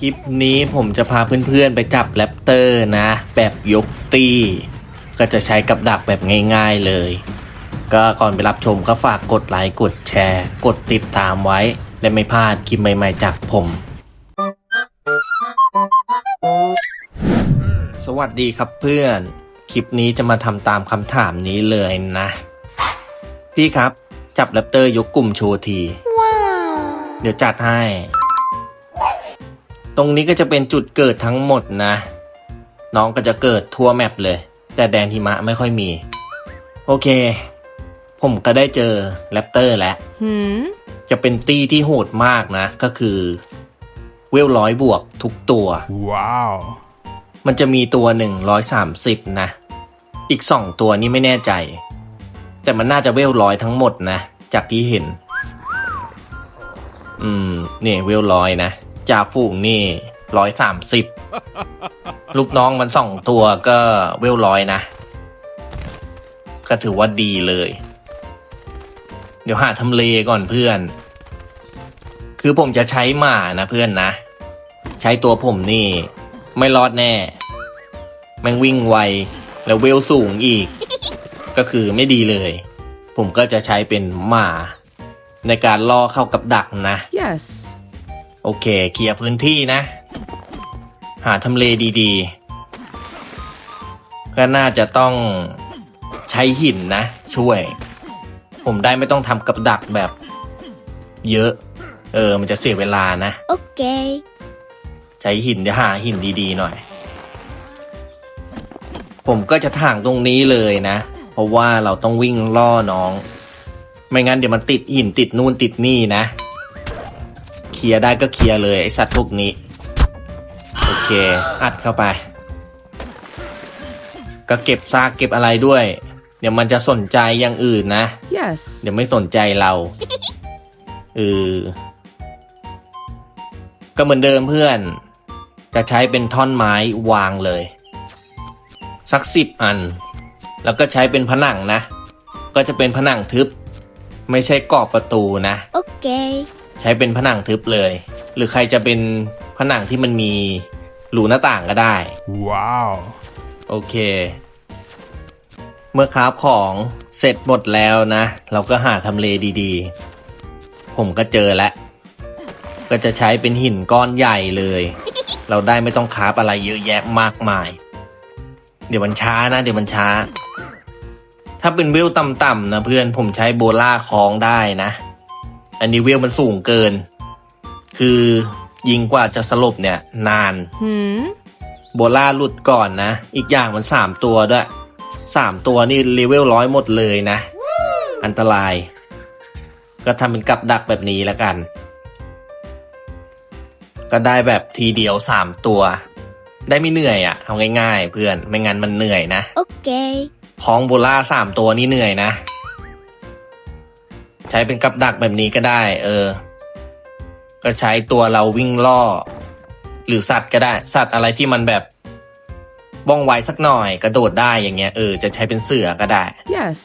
คลิปนี้ผมจะพาเพื่อนๆไปจับแรปเตอร์นะ แบบยกตีก็จะใช้กับดักแบบง่ายๆเลย ก็ก่อนไปรับชมก็ฝากกดไลค์กดแชร์ กดติดตามไว้ และไม่พลาดคลิปใหม่ๆจากผม สวัสดีครับเพื่อน คลิปนี้จะมาทำตามคำถามนี้เลยนะ พี่ครับจับแรปเตอร์ยกกลุ่มโชว์ที เดี๋ยวจัดให้ ตรงนี้ก็จะเป็นจุดเกิดทั้งหมดนะ น้องก็จะเกิดทั่วแมปเลย แต่แดนหิมะไม่ค่อยมี โอเค ผมก็ได้เจอแรปเตอร์แล้ว Hmm? จะเป็นตี้ที่โหดมากนะ ก็คือ เวลร้อยบวกทุกตัว Wow. มันจะมีตัวหนึ่งร้อยสามสิบนะ อีกสองตัวนี่ไม่แน่ใจ แต่มันน่าจะเวลร้อยทั้งหมดนะ จากที่เห็น อืมนี่เวลร้อยนะ จ่าฝูงนี่ร้อยสามสิบลูกน้องมันสองตัวก็เวลร้อยนะ ก็ถือว่าดีเลย เดี๋ยวหาทำเลก่อนเพื่อน คือผมจะใช้หมานะเพื่อนนะ ใช้ตัวผมนี่ ไม่รอดแน่ แม่งวิ่งไว แล้วเวลสูงอีก ก็คือไม่ดีเลย ผมก็จะใช้เป็นหมา ในการล่อเข้ากับดักนะ Yes. โอเค เคลียร์พื้นที่นะ หาทำเลดีๆ ก็น่าจะต้องใช้หินนะ ช่วย ผมได้ไม่ต้องทำกับดักแบบ เยอะ เออ มันจะเสียเวลานะ Okay. ใช้หินเดี๋ยวหาหินดีๆหน่อย ผมก็จะถ่างตรงนี้เลยนะ เพราะว่าเราต้องวิ่งล่อน้อง ไม่งั้นเดี๋ยวมันติดหินติดนู่นติดนี่นะ เคลียร์ได้ก็เคลียร์เลยไอสัตว์พวกนี้ โอเค อัดเข้าไป ก็เก็บซากเก็บอะไรด้วย เดี๋ยวมันจะสนใจอย่างอื่นนะ Yes. เดี๋ยวไม่สนใจเราเออก็เหมือนเดิมเพื่อน จะใช้เป็นท่อนไม้วางเลย สักสิบอัน แล้วก็ใช้เป็นผนังนะ ก็จะเป็นผนังทึบ ไม่ใช่กรอบประตูนะ Okay. ใช้เป็นผนังทึบเลย หรือใครจะเป็นผนังที่มันมีรูหน้าต่างก็ได้ Wow. โอเค เมื่อคราฟของเสร็จหมดแล้วนะ เราก็หาทำเลดีๆ ผมก็เจอแล้ว ก็จะใช้เป็นหินก้อนใหญ่เลย เราได้ไม่ต้องคราฟอะไรเยอะแยะมากมาย เดี๋ยวมันช้านะ เดี๋ยวมันช้า ถ้าเป็นเวลต่ำๆนะเพื่อนผมใช้โบล่าคล้องได้นะ อันนี้เวลมันสูงเกิน คือยิงกว่าจะสลบเนี่ย นาน Hmm? โบล่าหลุดก่อนนะ อีกอย่างมันสามตัวด้วยสามตัวนี่เลเวลร้อยหมดเลยนะ อันตราย ก็ทำเป็นกับดักแบบนี้แล้วกัน ก็ได้แบบทีเดียวสามตัว ได้ไม่เหนื่อยอะ่ะเอาง่ายๆ เพื่อนไม่งั้นมันเหนื่อยนะ Okay. คล้องโบล่าสามตัวนี่เหนื่อยนะ ใช้เป็นกับดักแบบนี้ก็ได้ เออ ก็ใช้ตัวเราวิ่งล่อ หรือสัตว์ก็ได้ สัตว์อะไรที่มันแบบว่องไวสักหน่อยกระโดดได้อย่างเงี้ยเออจะใช้เป็นเสือก็ได้ Yes.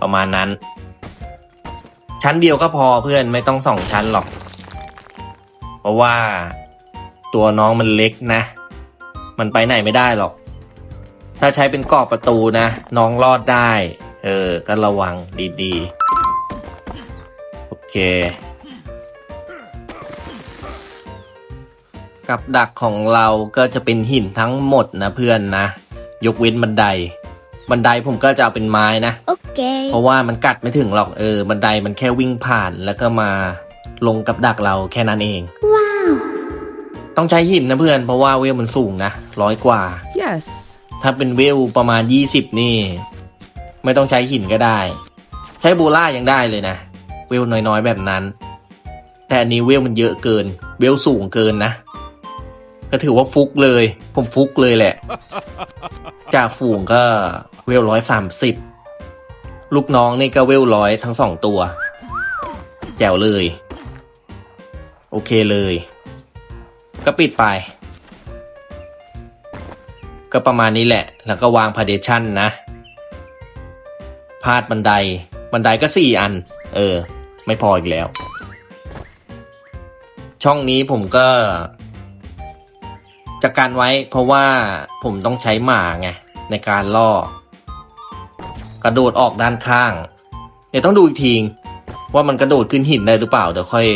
ประมาณนั้น ชั้นเดียวก็พอเพื่อนไม่ต้องสองชั้นหรอก เพราะว่าตัวน้องมันเล็กนะ มันไปไหนไม่ได้หรอก ถ้าใช้เป็นกรอบประตูนะ น้องรอดได้ เออ ก็ระวังดีๆโอ เค กับดักของเราก็จะเป็นหินทั้งหมดนะเพื่อนนะ ยกเว้นบันได บันไดผมก็จะเอาเป็นไม้นะ Okay. เพราะว่ามันกัดไม่ถึงหรอกเออ บันไดมันแค่วิ่งผ่านแล้วก็มาลงกับดักเราแค่นั้นเอง ว้าว ต้องใช้หินนะเพื่อน เพราะว่าเวลมันสูงนะร้อยกว่า Yes. ถ้าเป็นเวลประมาณยี่สิบนี่ ไม่ต้องใช้หินก็ได้ ใช้โบล่ายังได้เลยนะ เวลน้อยๆ แบบนั้น แต่อันนี้เวลมันเยอะเกิน เวลสูงเกินนะ ก็ถือว่าฟุกเลย ผมฟุกเลยแหละ จากฝูงก็เวลร้อยสามสิบลูกน้องนี่ก็เวลร้อยทั้งสองตัว แจ๋วเลย โอเคเลย ก็ปิดไป ก็ประมาณนี้แหละ แล้วก็วางพาเดชั่นนะพาดบันได บันไดก็สี่อัน เออ ไม่พออีกแล้ว ช่องนี้ผมก็จะกันไว้เพราะว่าผมต้องใช้หมาไงในการล่อ กระโดดออกด้านข้าง เดี๋ยวต้องดูอีกทีว่ามันกระโดดขึ้นหินได้หรือเปล่าเดี๋ยวค่อย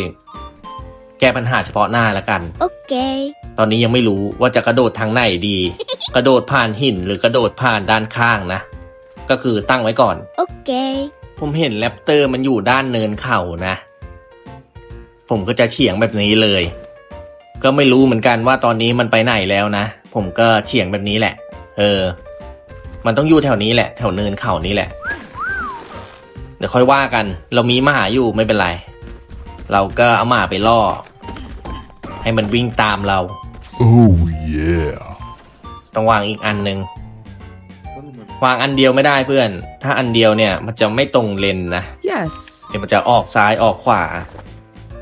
แก้ปัญหาเฉพาะหน้าแล้วกัน Okay. ตอนนี้ยังไม่รู้ว่าจะกระโดดทางไหนดี กระโดดผ่านหินหรือกระโดดผ่านด้านข้างนะ ก็คือตั้งไว้ก่อน Okay. ผมเห็นแรปเตอร์มันอยู่ด้านเนินเขานะ ผมก็จะเฉียงแบบนี้เลย ก็ไม่รู้เหมือนกันว่าตอนนี้มันไปไหนแล้วนะ ผมก็เฉียงแบบนี้แหละ เออ มันต้องอยู่แถวนี้แหละ แถวเนินเขานี้แหละ เดี๋ยวค่อยว่ากัน เรามีหมาอยู่ไม่เป็นไร เราก็เอาหมาไปล่อ ให้มันวิ่งตามเรา Oh yeah. ต้องวางอีกอันหนึ่ง วางอันเดียวไม่ได้เพื่อน ถ้าอันเดียวเนี่ยมันจะไม่ตรงเลนนะ Yes. เดี๋ยวมันจะออกซ้ายออกขวา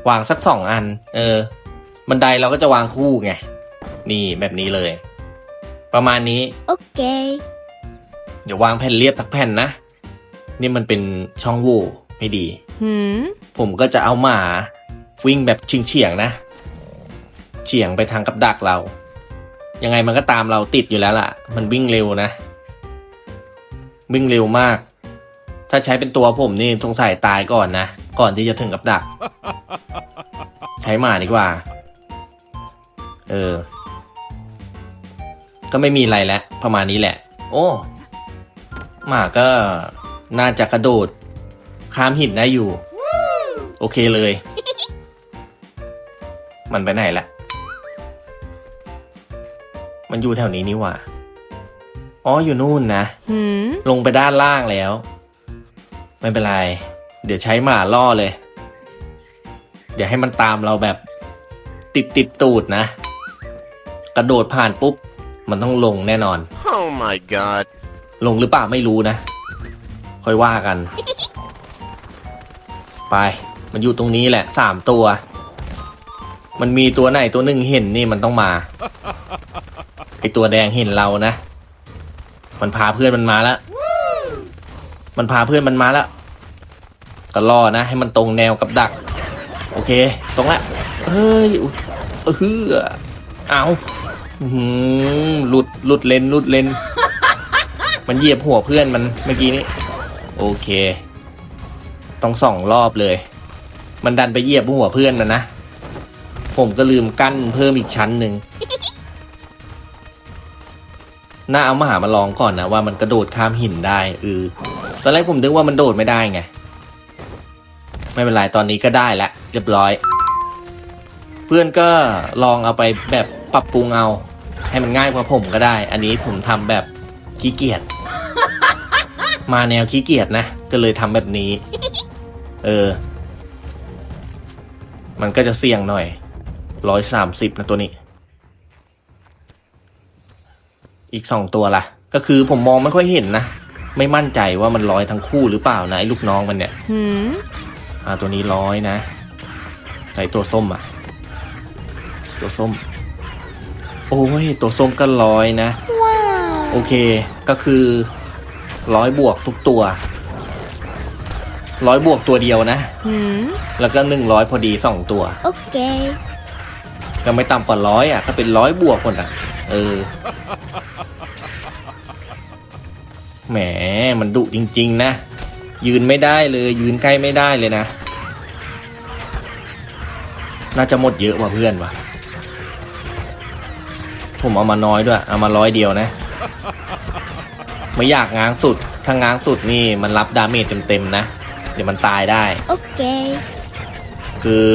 วางสักสองอัน เออ บันไดเราก็จะวางคู่ไง นี่แบบนี้เลย ประมาณนี้ Okay. เดี๋ยววางแผ่นเรียบสักแผ่นนะ นี่มันเป็นช่องโหว่ไม่ดี Hmm. ผมก็จะเอาหมา วิ่งแบบชิงเฉียงๆนะ เฉียงไปทางกับดักเรา ยังไงมันก็ตามเราติดอยู่แล้วล่ะ มันวิ่งเร็วนะ วิ่งเร็วมาก ถ้าใช้เป็นตัวผมนี่สงสัยตายก่อนนะ ก่อนที่จะถึงกับดัก ใช้หมาดีกว่า เออ ก็ไม่มีอะไรแล้ว ประมาณนี้แหละ โอ้หมาก็น่าจะกระโดด ข้ามหินได้อยู่ โอเคเลย มันไปไหนละ มันอยู่แถวนี้นี่หว่า อ๋ออยู่นู่นนะ Hmm. ลงไปด้านล่างแล้ว ไม่เป็นไร เดี๋ยวใช้หมาล่อเลย เดี๋ยวให้มันตามเราแบบ ติดติดตูดนะ กระโดดผ่านปุ๊บ มันต้องลงแน่นอน Oh my god. ลงหรือเปล่าไม่รู้นะ ค่อยว่ากัน ไป มันอยู่ตรงนี้แหละสามตัว มันมีตัวไหนตัวหนึ่งเห็นนี่มันต้องมาไอตัวแดงเห็นเรานะ มันพาเพื่อนมันมาแล้ว มันพาเพื่อนมันมาแล้วก็รอนะ ให้มันตรงแนวกับดัก โอเค ตรงละเฮ้ยอุ๊ยเออเอาหือหลุดหลุดเลนหลุดเลน มันเหยียบหัวเพื่อนมันเมื่อกี้นี้ โอเค ต้องสองรอบเลย มันดันไปเหยียบหัวเพื่อนมันนะ ผมก็ลืมกั้นเพิ่มอีกชั้นหนึ่ง น่าเอามาหามาลองก่อนนะว่ามันกระโดดข้ามหินได้เออตอนแรกผมนึกว่ามันโดดไม่ได้ไง ไม่เป็นไรตอนนี้ก็ได้แล้วเรียบร้อย เพื่อนก็ลองเอาไปแบบปรับปรุงเอาให้มันง่ายกว่าผมก็ได้ อันนี้ผมทำแบบขี้เกียจมาแนวขี้เกียจนะ ก็เลยทำแบบนี้ เออ มันก็จะเสี่ยงหน่อยร้อยสามสิบนะตัวนี้ อีกสองตัวละก็คือผมมองไม่ค่อยเห็นนะ ไม่มั่นใจว่ามันร้อยทั้งคู่หรือเปล่านะไอ้ลูกน้องมันเนี่ย Hmm. อ่าตัวนี้ร้อยนะไหนตัวส้มอะ ตัวส้ม โอ้ย ตัวส้มก็ร้อยนะ โอเค ก็คือร้อยบวกทุกตัวร้อยบวกตัวเดียวนะ Hmm. แล้วก็หนึ่งร้อยพอดีสองตัว Okay. ก็ไม่ต่ำกว่าร้อยอะ ก็เป็นร้อยบวกหมดอะ เออ แหมมันดุจริง ๆ นะ ยืนไม่ได้เลย ยืนใกล้ไม่ได้เลยนะ น่าจะหมดเยอะกว่าเพื่อนว่ะ ผมเอามาน้อยด้วย เอามาร้อยเดียวนะ ไม่อยากง้างสุด ถ้าง้างสุดนี่มันรับดาเมจเต็มๆนะ เดี๋ยวมันตายได้ Okay. คือ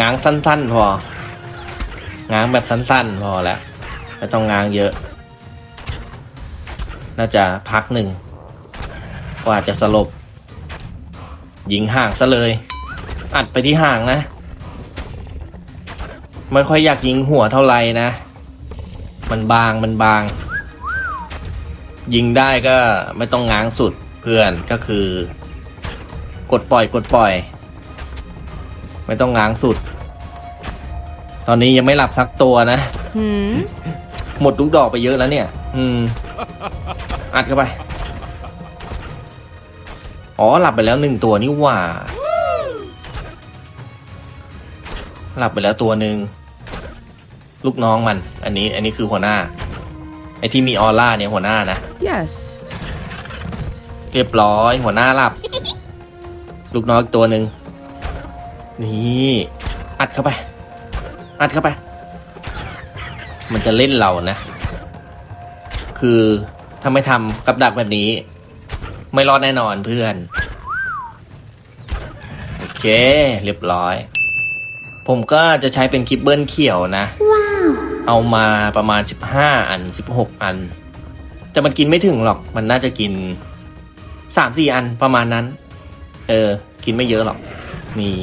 ง้างสั้นๆพอง้างแบบสั้นๆ พอแล้วไม่ต้องง้างเยอะ น่าจะพักหนึ่งกว่าจะสลบ ยิงห่างซะเลย อัดไปที่ห่างนะ ไม่ค่อยอยากยิงหัวเท่าไหร่นะ มันบางมันบาง ยิงได้ก็ไม่ต้องง้างสุดเพื่อนก็คือ กดปล่อยกดปล่อย ไม่ต้องง้างสุด ตอนนี้ยังไม่หลับสักตัวนะ Hmm. หมดลูกดอกไปเยอะแล้วเนี่ย อืม อัดเข้าไป อ๋อหลับไปแล้วหนึ่งตัวนี่หว่า หลับไปแล้วตัวหนึ่งลูกน้องมัน อันนี้อันนี้คือหัวหน้า ไอที่มีออร่าเนี่ยหัวหน้านะ Yes. เรียบร้อยหัวหน้าหลับ ลูกน้องอีกตัวหนึ่งนี่อัดเข้าไป อัดเข้าไป มันจะเล่นเรานะ คือ ถ้าไม่ทำกับดักแบบนี้ ไม่รอดแน่นอนเพื่อน โอเค เรียบร้อย ผมก็จะใช้เป็นคลิปเบิลเขียวนะ เอามาประมาณ 15 อัน 16 อัน แต่มันกินไม่ถึงหรอก มันน่าจะกินสามสี่อันประมาณนั้น เออ กินไม่เยอะหรอก นี่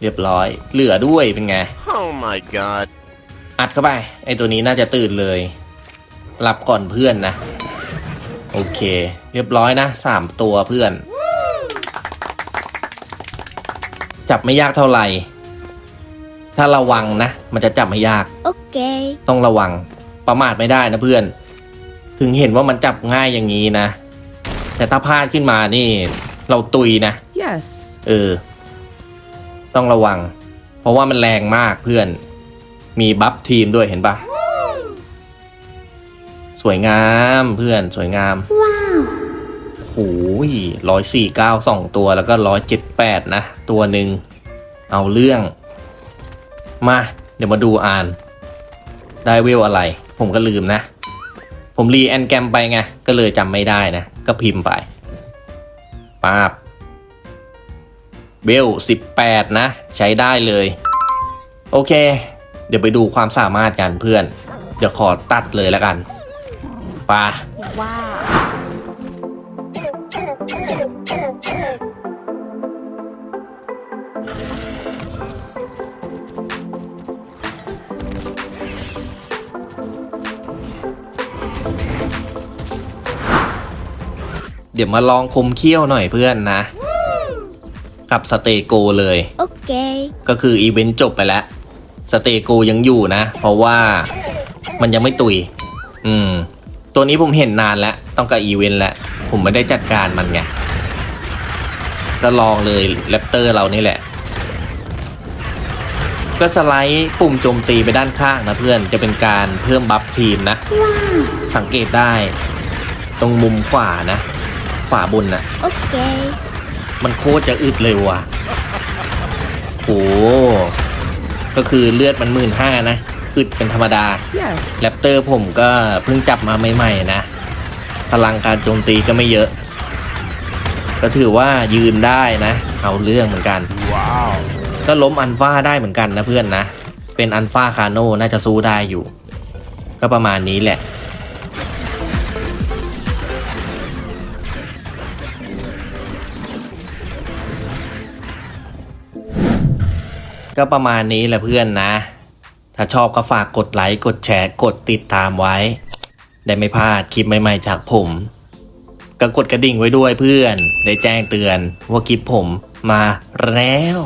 เรียบร้อย เหลือด้วยเป็นไง Oh my god. อัดเข้าไป ไอตัวนี้น่าจะตื่นเลย หลับก่อนเพื่อนนะ โอเค เรียบร้อยนะสามตัวเพื่อน จับไม่ยากเท่าไหร่ ถ้าระวังนะ มันจะจับไม่ยาก Okay. ต้องระวังประมาทไม่ได้นะเพื่อน ถึงเห็นว่ามันจับง่ายอย่างนี้นะ แต่ถ้าพลาดขึ้นมานี่ เราตุยนะ Yes. เออ ต้องระวัง เพราะว่ามันแรงมากเพื่อน มีบัฟทีมด้วยเห็นปะ สวยงามเพื่อนสวยงาม ว้าวโอ้ยร้อยสี่เก้าสองตัวแล้วก็ร้อยเจ็ดแปดนะ ตัวหนึ่งเอาเรื่อง มา เดี๋ยวมาดูอ่าน ได้เวลอะไร ผมก็ลืมนะ ผมรีแอนแกรมไปไง ก็เลยจำไม่ได้นะ ก็พิมพ์ไปป้าบเบล18นะ ใช้ได้เลย โอเค เดี๋ยวไปดูความสามารถกันเพื่อน เดี๋ยวขอตัดเลยแล้วกัน ไป่า Wow. เดี๋ยวมาลองคมเขี้ยวหน่อยเพื่อนนะ กับสเตโกเลย Okay. ก็คืออีเวนต์จบไปแล้ว สเตโกยังอยู่นะ เพราะว่ามันยังไม่ตุย อืม ตัวนี้ผมเห็นนานแล้ว ต้องกับอีเวนต์แล้ว ผมไม่ได้จัดการมันไง ก็ลองเลยแรปเตอร์เรานี่แหละ ก็สไลด์ปุ่มโจมตีไปด้านข้างนะเพื่อนจะเป็นการเพิ่มบัฟทีมนะ สังเกตได้ ตรงมุมขวานะ ขวาบนนะ Okay. มันโคตรจะอึดเลยว่ะโหก็คือเลือดมันหมื่นห้านะ อึดเป็นธรรมดา Yes. แรปเตอร์ผมก็เพิ่งจับมาใหม่ๆนะ พลังการโจมตีก็ไม่เยอะ ก็ถือว่ายืนได้นะ เอาเรื่องเหมือนกัน Wow. ก็ล้มอันฟ้าได้เหมือนกันนะเพื่อนนะ เป็นอันฟ้าคาโน่น่าจะสู้ได้อยู่ ก็ประมาณนี้แหละ ก็ประมาณนี้แหละเพื่อนนะ ถ้าชอบก็ฝากกดไลค์กดแชร์กดติดตามไว้ ได้ไม่พลาดคลิปใหม่ๆจากผม ก็กดกระดิ่งไว้ด้วยเพื่อน ได้แจ้งเตือนว่าคลิปผมมาแล้ว